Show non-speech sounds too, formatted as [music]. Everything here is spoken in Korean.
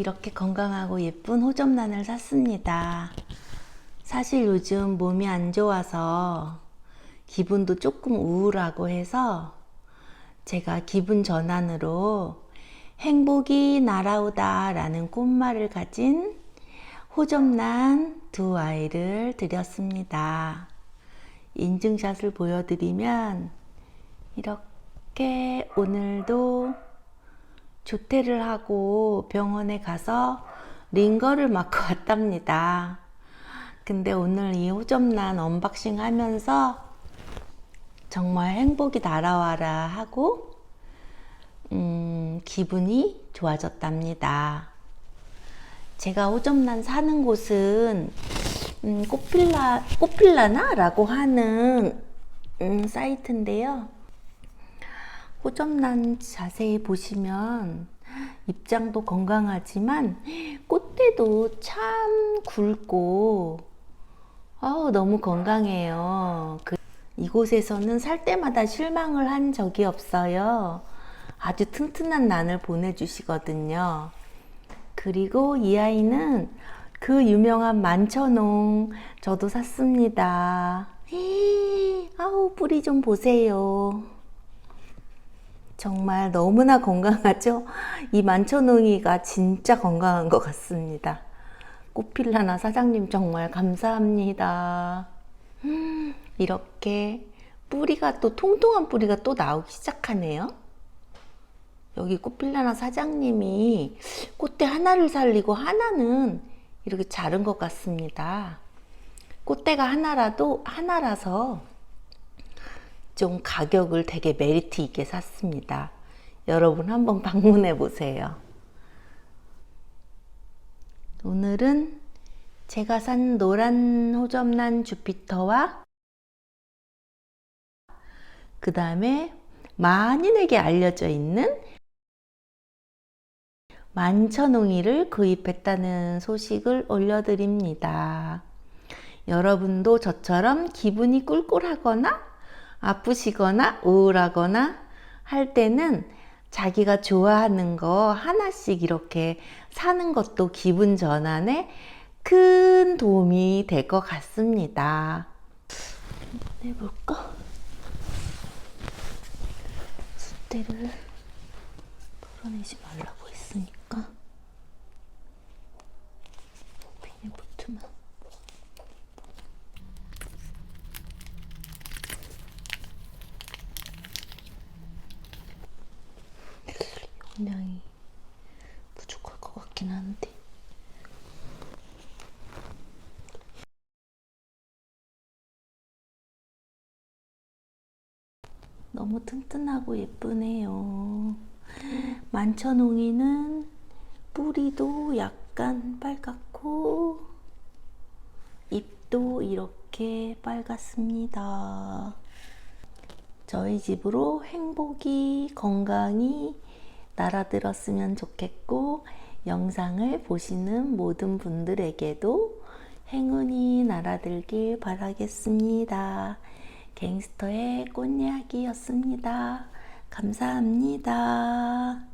이렇게 건강하고 예쁜 호접란을 샀습니다. 사실 요즘 몸이 안 좋아서 기분도 조금 우울하고 해서 제가 기분 전환으로 행복이 날아오다 라는 꽃말을 가진 호접란 두 아이를 드렸습니다. 인증샷을 보여드리면 이렇게 오늘도 조퇴를 하고 병원에 가서 링거를 맞고 [laughs] 왔답니다. 근데 오늘 이 호접란 언박싱 하면서 정말 행복이 날아와라 하고 음, 기분이 좋아졌답니다. 제가 호접란 사는 곳은 음, 꽃필라 꽃필라나 라고 하는 음, 사이트인데요. 호접란 자세히 보시면 입장도 건강하지만 꽃대도 참 굵고 아우 너무 건강해요. 그, 이곳에서는 살 때마다 실망을 한 적이 없어요. 아주 튼튼한 난을 보내주시거든요. 그리고 이 아이는 그 유명한 만천홍 저도 샀습니다. 에이, 아우 뿌리 좀 보세요. 정말 너무나 건강하죠? 이 만천홍이가 진짜 건강한 것 같습니다. 꽃필라나 사장님 정말 감사합니다. 음, 이렇게 뿌리가 또 통통한 뿌리가 또 나오기 시작하네요. 여기 꽃필라나 사장님이 꽃대 하나를 살리고 하나는 이렇게 자른 것 같습니다. 꽃대가 하나라도 하나라서 좀 가격을 되게 메리트 있게 샀습니다. 여러분 한번 [laughs] 방문해 보세요. 오늘은 제가 산 노란 호접란 주피터와 그 다음에 만인에게 알려져 있는 만천홍이를 구입했다는 소식을 올려드립니다. 여러분도 저처럼 기분이 꿀꿀하거나 아프시거나 우울하거나 할 때는 자기가 좋아하는 거 하나씩 이렇게 사는 것도 기분 전환에 큰 도움이 될 것 같습니다. 해볼까? 숫대를 털어내지 말라고 했으니까 핀에 붙으면 용량이 부족할 것 같긴 한데 너무 튼튼하고 예쁘네요. 만천홍이는 뿌리도 약간 빨갛고 잎도 이렇게 빨갛습니다. 저희 집으로 행복이 건강이 날아들었으면 좋겠고 영상을 보시는 모든 분들에게도 행운이 날아들길 바라겠습니다. 갱스터의 꽃이야기였습니다. 감사합니다.